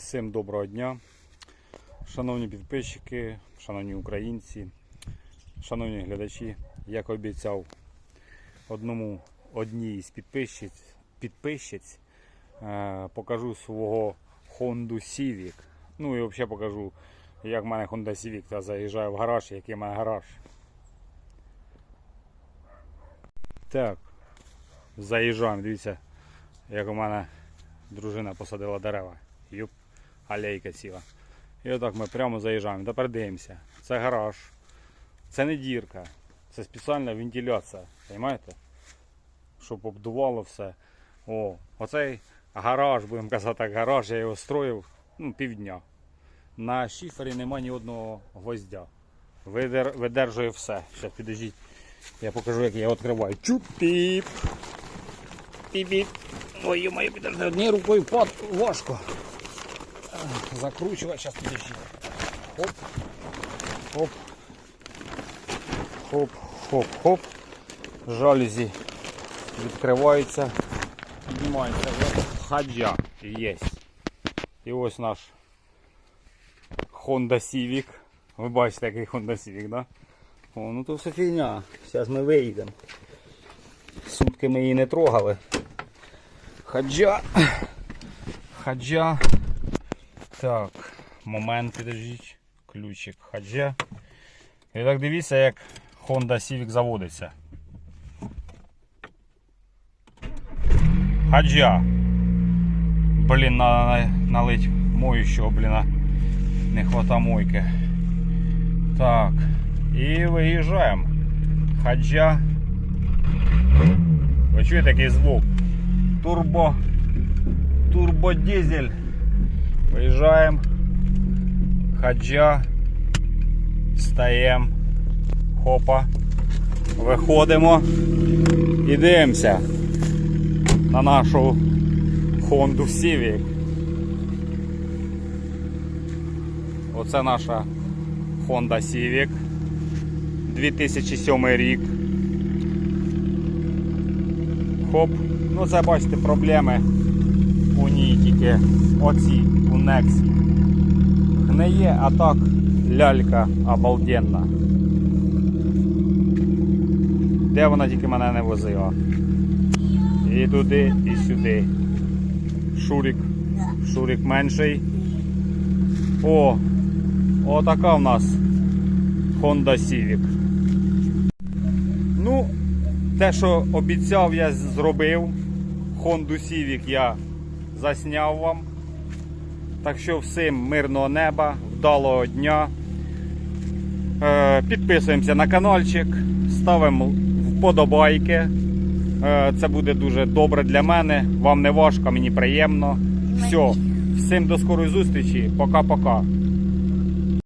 Всім доброго дня, шановні підписчики, шановні українці, шановні глядачі. Як обіцяв одному одній із підписчиць, підписчиць е, покажу свого Honda Civic. Ну і взагалі покажу, як в мене Honda Civic та заїжджає в гараж, який в мене гараж. Так, заїжджаємо, дивіться, як у мене дружина посадила дерева. Юп, алейка ціла. І отак ми прямо заїжджаємо. Тепер дивимося. Це гараж. Це не дірка. Це спеціальна вентиляція. Розумієте? Щоб обдувало все. О, оцей гараж, будемо казати гараж, я його строїв ну, півдня. На шифері нема ні одного гвоздя. Видер, видержує все. Зараз підождіть. Я покажу, як я його відкриваю. Чуп-піп. Піп-піп. Ой, ё-моё, підожди, однією рукою пад важко. Закручивать, сейчас подожди. Хоп. Хоп. Хоп, хоп, хоп. Жалюзі відкриваються. Піднімається. Хаджа є. І ось наш Honda Civic. Ви бачите, який Honda Civic, да? О, ну то все фігня. Зараз ми виїдемо. Сутки ми її не трогали. Хаджа. Хаджа. Так, момент підождіть. Ключик хаджа. І так дивіться, як Honda Civic заводиться. Хаджа. Блін, на, налить моющого, блін. Не хвата мойки. Так. І виїжджаємо. Хаджа. Ви чуєте який звук? Турбо. Турбодизель. Виїжджаємо. Хаджа. Стаємо. Хопа. Виходимо. І дивимося на нашу Honda Civic. Оце наша Honda Civic. 2007 рік. Хоп. Ну це бачите проблеми у ній тільки оці у Нексі. Гниє, а так лялька обалденна. Де вона тільки мене не возила. І туди, і сюди. Шурик. Шурик менший. О! Отака в нас Honda Civic. Ну, те, що обіцяв, я зробив. Honda Civic я засняв вам. Так що всім мирного неба, вдалого дня. Е, підписуємося на каналчик, ставимо вподобайки. Е, це буде дуже добре для мене. Вам не важко, мені приємно. Все, всім до скорої зустрічі. Пока-пока.